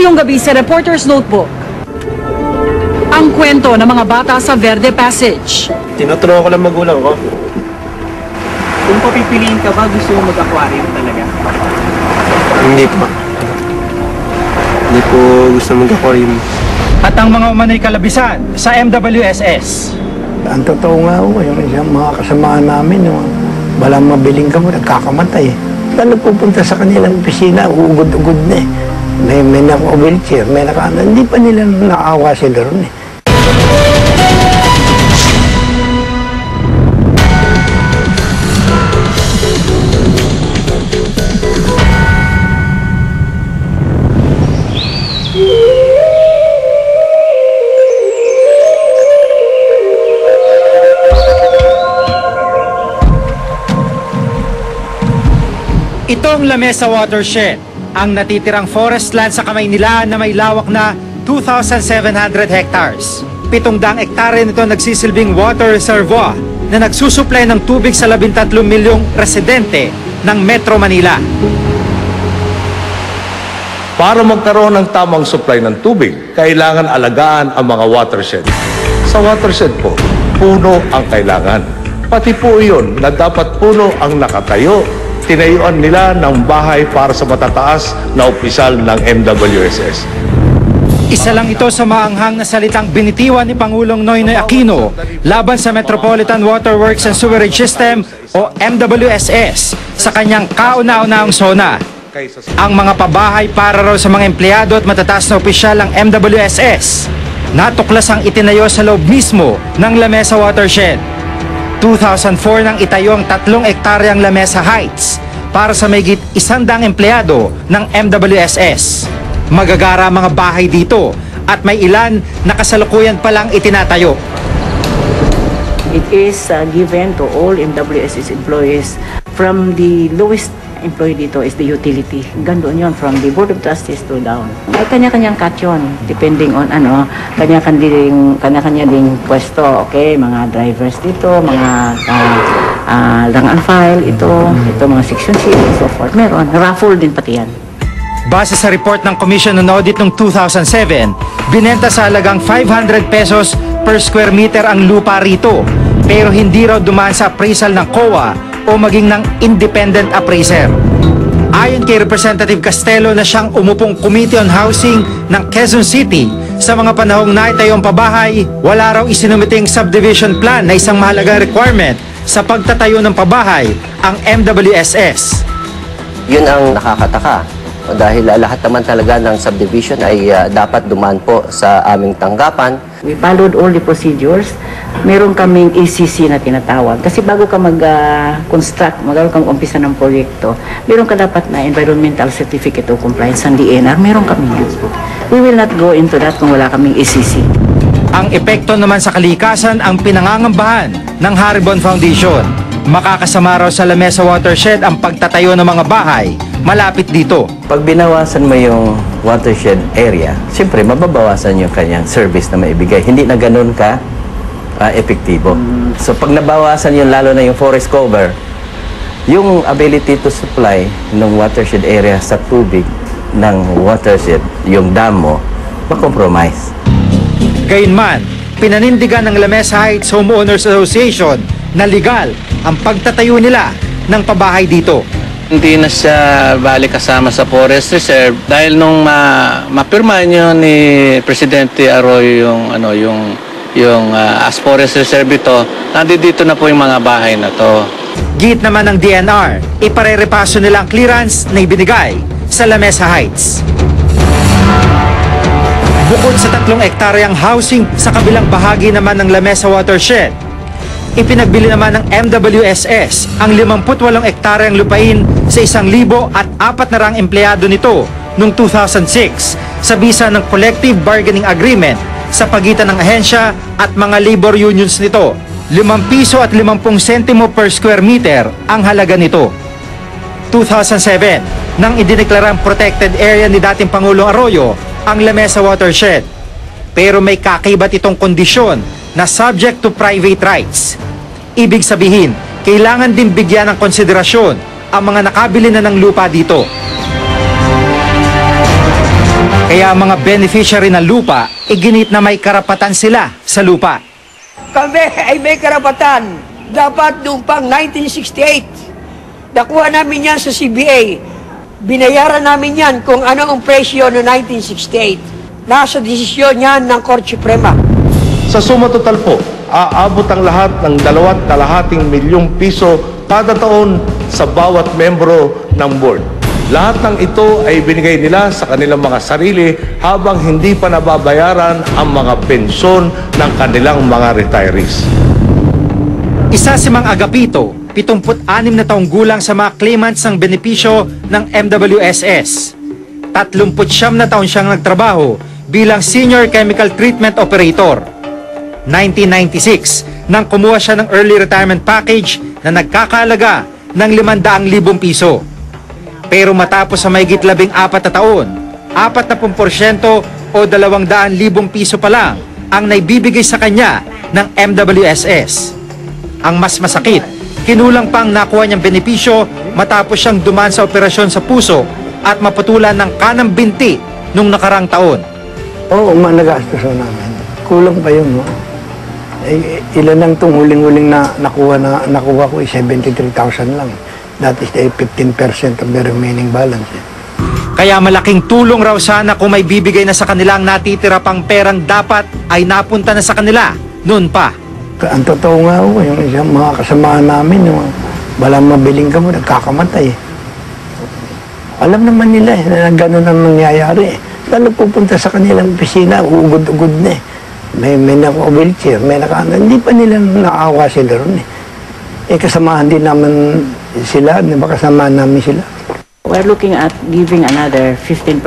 Ngayong gabi sa Reporter's Notebook. Ang kwento ng mga bata sa Verde Passage. Tinuturuan ko lang magulang ko. Kung papipiliin ka ba, gusto mo mag-aquarium talaga? Hindi po. Hindi po gusto mag-aquarium. At ang mga umano'y kalabisan sa MWSS. Ang totoo nga ho, yung isang mga kasamaan namin, yung walang mabiling kamo, nagkakamatay. Saan nagpupunta sa kanilang opisina, ugod-ugod na eh. May, may naka-wheelchair, may naka Hindi pa nila naawa sila ron eh. Itong Lamesa Watershed, ang natitirang forest land sa kamay nila na may lawak na 2,700 hectares. Pitong daang ektarya nito nagsisilbing water reservoir na nagsusuplay ng tubig sa 13 milyong residente ng Metro Manila. Para magkaroon ng tamang supply ng tubig, kailangan alagaan ang mga watershed. Sa watershed po, puno ang kailangan. Pati po iyon na dapat puno ang nakatayo. Tinayuan nila ng bahay para sa matataas na opisyal ng MWSS. Isa lang ito sa maanghang na salitang binitiwan ni Pangulong Noynoy Aquino laban sa Metropolitan Water Works and Sewerage System o MWSS sa kanyang kauna-unahang zona. Ang mga pabahay para raw sa mga empleyado at matataas na opisyal ng MWSS. Natuklas ang itinayo sa loob mismo ng Lamesa Watershed. 2004 nang itayo ang tatlong ektaryang Lamesa Heights para sa mayigit isandang empleyado ng MWSS. Magagara mga bahay dito at may ilan na kasalukuyan palang itinatayo. It is uh, given to all MWSS employees. From the lowest employee dito is the utility. Gandun yun, from the Board of Trustees to down. May kanya-kanyang cut yun, depending on ano, kanya-kanya ding, kanya-kanya ding pwesto. Okay, mga drivers dito, mga uh, uh, lang and file, ito, ito mga section sheet, and so forth. Meron, raffle din pati yan. Base sa report ng Commission on Audit noong 2007, binenta sa halagang 500 pesos per square meter ang lupa rito. Pero hindi raw dumaan sa appraisal ng COA o maging ng independent appraiser. Ayon kay Representative Castelo na siyang umupong Committee on Housing ng Quezon City, sa mga panahong naitayo ang pabahay, wala raw isinumiting subdivision plan na isang mahalagang requirement sa pagtatayo ng pabahay ang MWSS. Yun ang nakakataka. Dahil ah, lahat naman talaga ng subdivision ay ah, dapat dumaan po sa aming tanggapan. We followed all the procedures. Meron kaming ACC na tinatawag. Kasi bago ka mag-construct, bago ka mag-umpisa ng proyekto, meron ka dapat na Environmental Certificate of Compliance ng DNR. Meron kami yun. We will not go into that kung wala kaming ACC. Ang epekto naman sa kalikasan ang pinangangambahan ng Haribon Foundation. Makakasama raw sa Lamesa Watershed ang pagtatayo ng mga bahay malapit dito. Pag binawasan mo yung watershed area, siyempre mababawasan yung kanyang service na maibigay. Hindi na ganun ka ah, epektibo. So pag nabawasan yung lalo na yung forest cover, yung ability to supply ng watershed area sa tubig ng watershed, yung dam mo, makompromise. Gayunman, pinanindigan ng Lamesa Heights Homeowners Association na legal ang pagtatayo nila ng pabahay dito. Hindi na siya balik kasama sa Forest Reserve dahil nung ma mapirma niyo ni Presidente Arroyo yung ano yung yung ah, as Forest Reserve ito, nandito na po yung mga bahay na to. Git naman ng DNR, iparerepaso nila ang clearance na ibinigay sa Lamesa Heights. Bukod sa tatlong ektaryang housing sa kabilang bahagi naman ng Lamesa Watershed, ipinagbili naman ng MWSS ang 58 ektaryang lupain sa 1,000 at apat na rang empleyado nito noong 2006 sa bisa ng Collective Bargaining Agreement sa pagitan ng ahensya at mga labor unions nito. 5 piso at 50 sentimo per square meter ang halaga nito. 2007, nang idineklarang protected area ni dating Pangulong Arroyo ang Lamesa Watershed. Pero may kakibat itong kondisyon na subject to private rights. Ibig sabihin, kailangan din bigyan ng konsiderasyon ang mga nakabili na ng lupa dito. Kaya mga beneficiary ng lupa, iginit na may karapatan sila sa lupa. Kami ay may karapatan. Dapat noong pang 1968, nakuha namin yan sa CBA. Binayaran namin yan kung ano ang presyo noong 1968. Nasa desisyon yan ng Korte Suprema. Sa suma total po, aabot ang lahat ng dalawat kalahating milyong piso kada taon sa bawat membro ng board. Lahat ng ito ay binigay nila sa kanilang mga sarili habang hindi pa nababayaran ang mga pensyon ng kanilang mga retirees. Isa si Mang Agapito, 76 na taong gulang sa mga claimants ng benepisyo ng MWSS. 39 na taon siyang nagtrabaho bilang Senior Chemical Treatment Operator. 1996 nang kumuha siya ng early retirement package na nagkakalaga ng 500,000 piso. Pero matapos sa mahigit labing apat na taon, 40% o 200,000 piso pa lang ang naibibigay sa kanya ng MWSS. Ang mas masakit, kinulang pang nakuha niyang benepisyo matapos siyang dumaan sa operasyon sa puso at maputulan ng kanang binti nung nakarang taon. Oo, oh, nagastos na namin. Kulang pa yun, no? Eh, ilan lang itong huling-huling na nakuha, na, nakuha ko, eh, 73,000 lang. That is eh, 15% of the remaining balance. Eh. Kaya malaking tulong raw sana kung may bibigay na sa kanilang natitira pang perang dapat ay napunta na sa kanila noon pa. Ang totoo nga ho, yung isang mga kasamahan namin, yung walang mabiling kamo, nagkakamatay. Alam naman nila eh, na gano'n ang nangyayari. Lalo pupunta sa kanilang opisina, uugod-ugod na eh. May, may naka-wheelchair, may naka Hindi pa nila naawa sila ron eh. Eh kasamahan din naman sila, di ba kasamahan namin sila. We're looking at giving another 15%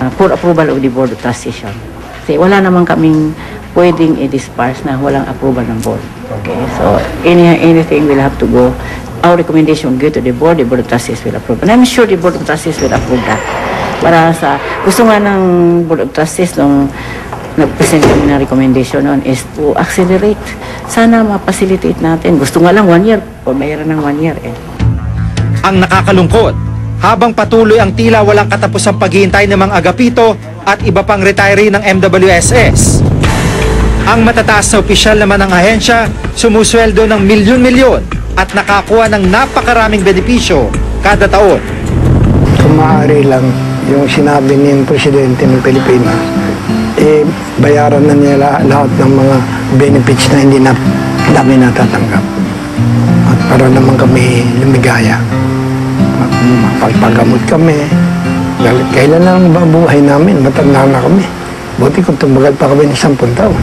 uh, for approval of the Board of yun. Kasi wala naman kaming pwedeng i-disperse na walang approval ng board. Okay, so any, anything will have to go, our recommendation go to the board, the Board of Trustees will approve. And I'm sure the Board of Trustees will approve that. Para sa, gusto nga ng Board of Trustees nung nag-present kami ng recommendation noon is to accelerate. Sana ma-facilitate natin. Gusto nga lang one year, o mayroon ng one year eh. Ang nakakalungkot, habang patuloy ang tila walang katapusang paghihintay ng mga agapito at iba pang retiree ng MWSS. Ang matataas na opisyal naman ng ahensya, sumusweldo ng milyon-milyon at nakakuha ng napakaraming benepisyo kada taon. Kung maaari lang, yung sinabi ni Presidente ng Pilipinas, eh, bayaran na niya la- lahat ng mga benefits na hindi na namin natatanggap. At para naman kami lumigaya. Mapagpagamot kami. Kailan na ang mabuhay namin? Matanda na kami. Buti kung tumagal pa kami ng 10 taon.